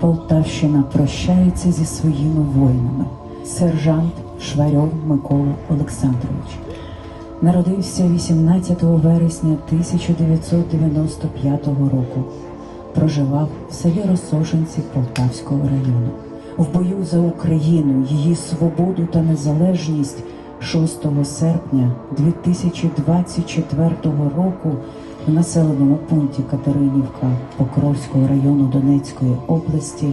Полтавщина прощається зі своїми воїнами. Сержант Шварьов Микола Олександрович народився 18 вересня 1995 року. Проживав в селі Росошинці Полтавського району. В бою за Україну, її свободу та незалежність 6 серпня 2024 року в населеному пункті Катеринівка Покровського району Донецької області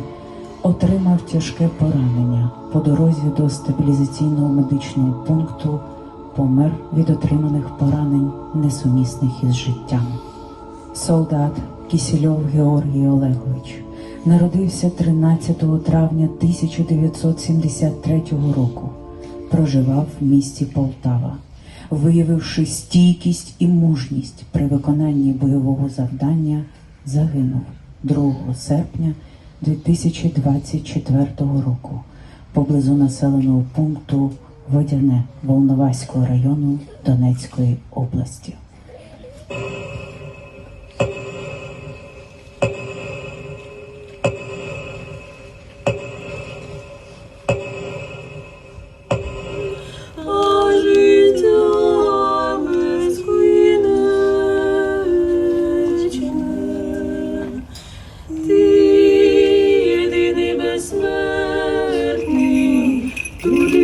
отримав тяжке поранення по дорозі до стабілізаційного медичного пункту. Помер від отриманих поранень, несумісних із життям. Солдат Кісільов Георгій Олегович народився 13 травня 1973 року. Проживав в місті Полтава, виявивши стійкість і мужність при виконанні бойового завдання, загинув 2 серпня 2024 року поблизу населеного пункту Водяне Волноваського району Донецької області. Peace.